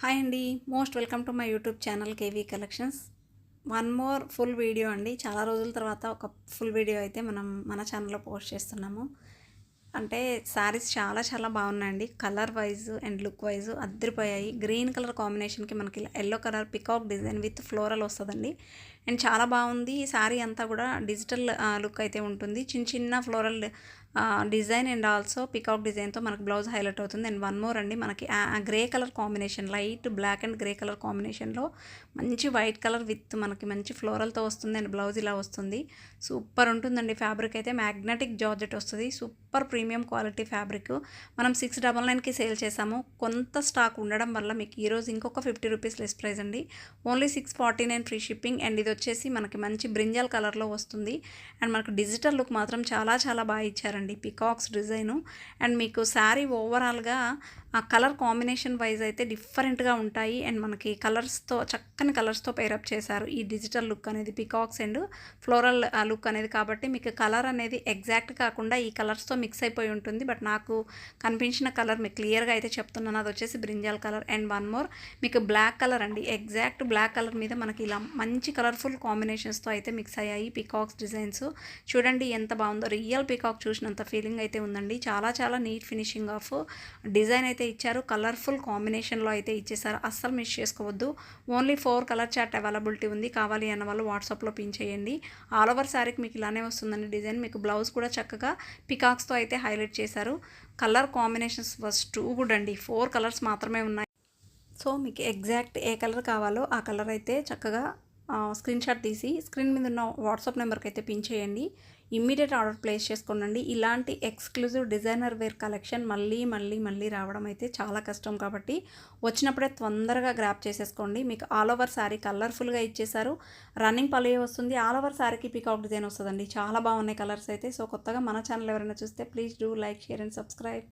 Hi అండి. Most welcome to my YouTube channel KV collections. One more full video అండి. చాలా రోజుల తర్వాత ఒక ఫుల్ వీడియో అయితే మనం మన ఛానల్లో పోస్ట్ చేస్తున్నాము. అంటే శారీస్ చాలా చాలా బాగున్నాయండి. Colour wise and look wise అద్దరిపోయాయి. Green colour కాంబినేషన్కి మనకి yellow colour peacock design with floral వస్తుందండి. అండ్ చాలా బాగుంది. ఈ శారీ అంతా కూడా డిజిటల్ లుక్ అయితే ఉంటుంది. చిన్న చిన్న floral design and also peacock డిజైన్తో మనకు బ్లౌజ్ హైలైట్ అవుతుంది. అండ్ వన్ మోర్ అండి మనకి grey colour combination light black and grey colour కాంబినేషన్లో మంచి వైట్ కలర్ విత్ మనకి మంచి ఫ్లోరల్తో వస్తుంది అండ్ బ్లౌజ్ ఇలా వస్తుంది. సూపర్ ఉంటుందండి ఫ్యాబ్రిక్ అయితే. మ్యాగ్నెటిక్ జార్జెట్ వస్తుంది. Super premium quality fabric. మనం సిక్స్ డబల్ నైన్కి సేల్ చేసాము కొంత స్టాక్ ఉండడం వల్ల మీకు ఈరోజు ఇంకొక ఫిఫ్టీ రూపీస్ లెస్ ప్రైస్ అండి. Only six forty nine free shipping and ఇది వచ్చేసి మనకి మంచి బ్రింజల్ కలర్లో వస్తుంది. అండ్ మనకు డిజిటల్ లుక్ మాత్రం చాలా చాలా బాగా ఇచ్చారండి. పికాక్స్ డిజైను అండ్ మీకు శారీ ఓవరాల్గా ఆ కలర్ కాంబినేషన్ వైజ్ అయితే డిఫరెంట్గా ఉంటాయి. అండ్ మనకి కలర్స్తో చక్కని కలర్స్తో పేరప్ చేశారు ఈ డిజిటల్ లుక్ అనేది పికాక్స్ అండ్ ఫ్లోరల్ లుక్ అనేది. కాబట్టి మీకు కలర్ అనేది ఎగ్జాక్ట్ కాకుండా ఈ కలర్స్తో మిక్స్ అయిపోయి ఉంటుంది. బట్ నాకు కనిపించిన కలర్ మీకు క్లియర్గా అయితే చెప్తున్నాను. అది వచ్చేసి brinjal colour. And one more మీకు బ్లాక్ కలర్ అండి. ఎగ్జాక్ట్ బ్లాక్ కలర్ మీద మనకి ఇలా మంచి కలర్ఫుల్ కాంబినేషన్స్తో అయితే మిక్స్ అయ్యాయి పికాక్స్ డిజైన్స్ చూడండి ఎంత బాగుందో. రియల్ పికాక్ చూసినంత ఫీలింగ్ అయితే ఉందండి. చాలా చాలా నీట్ ఫినిషింగ్ ఆఫ్ డిజైన్ అయితే ఇచ్చారు. కలర్ఫుల్ కాంబినేషన్లో అయితే ఇచ్చేసారు. అస్సలు మిస్ చేసుకోవద్దు. Only four colour chart availability ఉంది. కావాలి అన్న వాళ్ళు వాట్సాప్లో పిన్ చేయండి. ఆల్ ఓవర్ శారీకి మీకు ఇలానే వస్తుందండి డిజైన్. మీకు బ్లౌజ్ కూడా చక్కగా పికాక్స్తో అయితే హైలైట్ చేశారు. Colour combinations first two good అండి ఫోర్ కలర్స్ మాత్రమే ఉన్నాయి. సో మీకు ఎగ్జాక్ట్ ఏ కలర్ కావాలో ఆ కలర్ అయితే చక్కగా స్క్రీన్ షాట్ తీసి స్క్రీన్ మీద ఉన్న వాట్సాప్ నెంబర్కి అయితే పిన్ చేయండి. ఇమ్మీడియట్ ఆర్డర్ ప్లేస్ చేసుకోండి ఇలాంటి ఎక్స్క్లూజివ్ డిజైనర్ వేర్ కలెక్షన్ మళ్ళీ మళ్ళీ మళ్ళీ రావడం అయితే చాలా కష్టం కాబట్టి వచ్చినప్పుడే తొందరగా గ్రాప్ చేసేసుకోండి. మీకు ఆల్ ఓవర్ శారీ కలర్ఫుల్గా ఇచ్చేశారు. రన్నింగ్ పల్లె వస్తుంది? ఆల్ ఓవర్ శారీకి పికాక్ డిజైన్ వస్తుందండి. చాలా బాగున్నాయి కలర్స్ అయితే. సో కొత్తగా మన ఛానల్ ఎవరైనా చూస్తే please do like share and subscribe